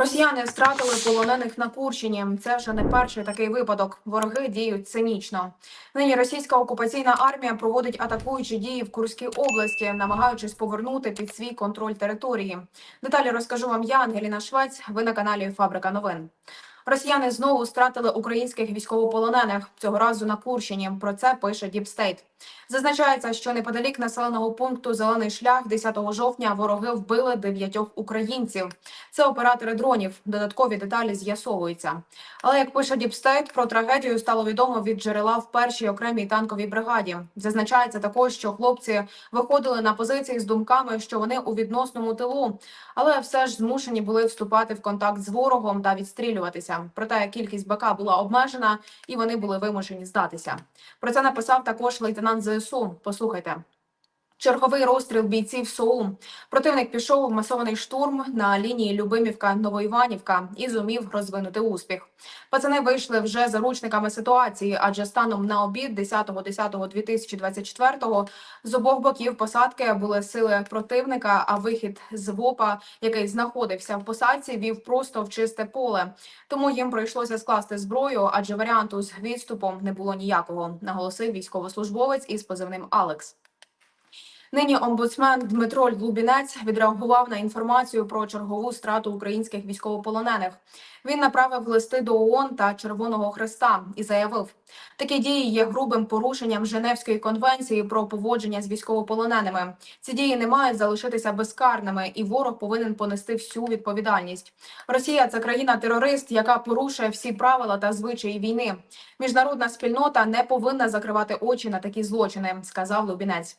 Росіяни втратили полонених на Курщині. Це вже не перший такий випадок. Вороги діють цинічно. Нині російська окупаційна армія проводить атакуючі дії в Курській області, намагаючись повернути під свій контроль території. Деталі розкажу вам я, Ангеліна Швець. Ви на каналі Фабрика новин. Росіяни знову стратили українських військовополонених цього разу на Курщині. Про це пише Діпстейт. Зазначається, що неподалік населеного пункту Зелений шлях 10 жовтня вороги вбили дев'ятьох українців. Це оператори дронів. Додаткові деталі з'ясовуються. Але як пише Діпстейт, про трагедію стало відомо від джерела в першій окремій танковій бригаді. Зазначається також, що хлопці виходили на позиції з думками, що вони у відносному тилу, але все ж змушені були вступати в контакт з ворогом та відстрілюватися. Проте кількість БК була обмежена, і вони були вимушені здатися. Про це написав також лейтенант ЗСУ. Послухайте. Черговий розстріл бійців СОУ. Противник пішов у масований штурм на лінії Любимівка-Новоіванівка і зумів розвинути успіх. Пацани вийшли вже заручниками ситуації, адже станом на обід 10.10.2024 з обох боків посадки були сили противника. А вихід з ВОПа, який знаходився в посадці, вів просто в чисте поле. Тому їм прийшлося скласти зброю, адже варіанту з відступом не було ніякого. Наголосив військовослужбовець із позивним Алекс. Нині омбудсмен Дмитро Лубінець відреагував на інформацію про чергову страту українських військовополонених. Він направив листи до ООН та Червоного Хреста і заявив, такі дії є грубим порушенням Женевської конвенції про поводження з військовополоненими. Ці дії не мають залишитися безкарними, і ворог повинен понести всю відповідальність. Росія це країна-терорист, яка порушує всі правила та звичаї війни. Міжнародна спільнота не повинна закривати очі на такі злочини, сказав Лубінець.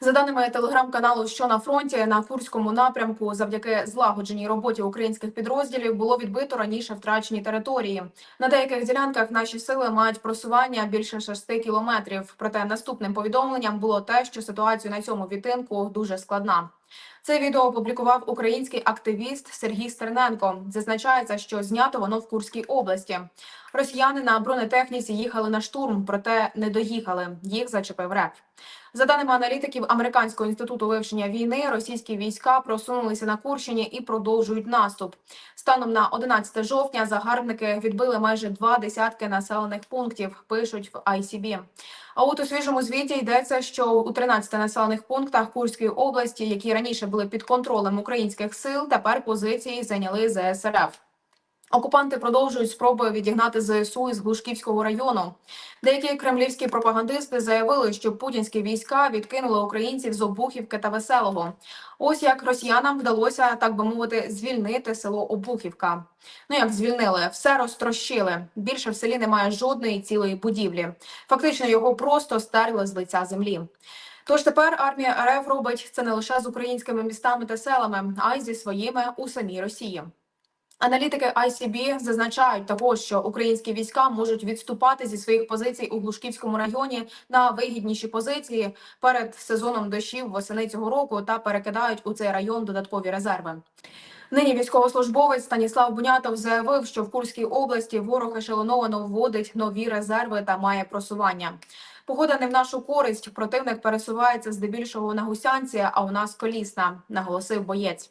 За даними телеграм-каналу, що на фронті на курському напрямку, завдяки злагодженій роботі українських підрозділів, було відбито раніше втрачені території. На деяких ділянках наші сили мають просування більше 6 кілометрів. Проте наступним повідомленням було те, що ситуація на цьому відтинку дуже складна. Це відео опублікував український активіст Сергій Стерненко. Зазначається, що знято воно в Курській області. Росіяни на бронетехніці їхали на штурм, проте не доїхали. Їх зачепив РЕП. За даними аналітиків Американського інституту вивчення війни, російські війська просунулися на Курщині і продовжують наступ. Станом на 11 жовтня загарбники відбили майже два десятки населених пунктів. Пишуть в ICB. А от у свіжому звіті йдеться, що у 13 населених пунктах Курської області, які раніше були під контролем українських сил, тепер позиції зайняли ЗСРФ. Окупанти продовжують спроби відігнати ЗСУ із Глушківського району. Деякі кремлівські пропагандисти заявили, що путінські війська відкинули українців з Обухівки та Веселого. Ось як росіянам вдалося, так би мовити, звільнити село Обухівка. Ну як звільнили, все розтрощили. Більше в селі немає жодної цілої будівлі. Фактично його просто стерли з лиця землі. Тож тепер армія РФ робить це не лише з українськими містами та селами, а й зі своїми у самій Росії. Аналітики ICB зазначають також, що українські війська можуть відступати зі своїх позицій у Глушківському районі на вигідніші позиції перед сезоном дощів восени цього року та перекидають у цей район додаткові резерви. Нині військовослужбовець Станіслав Бунятов заявив, що в Курській області ворог ешелоновано вводить нові резерви та має просування. Погода не в нашу користь. Противник пересувається здебільшого на гусянці, а у нас колісна, наголосив боєць.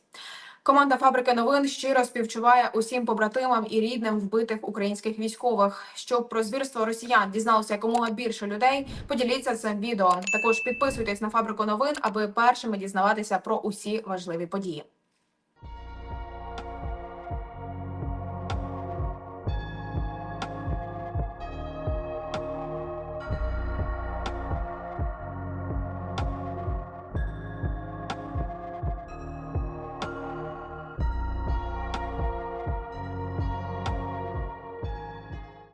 Команда фабрики новин щиро співчуває усім побратимам і рідним вбитих українських військових. Щоб про звірство росіян дізналося якомога більше людей. Поділіться цим відео. Також підписуйтесь на фабрику новин, аби першими дізнаватися про усі важливі події.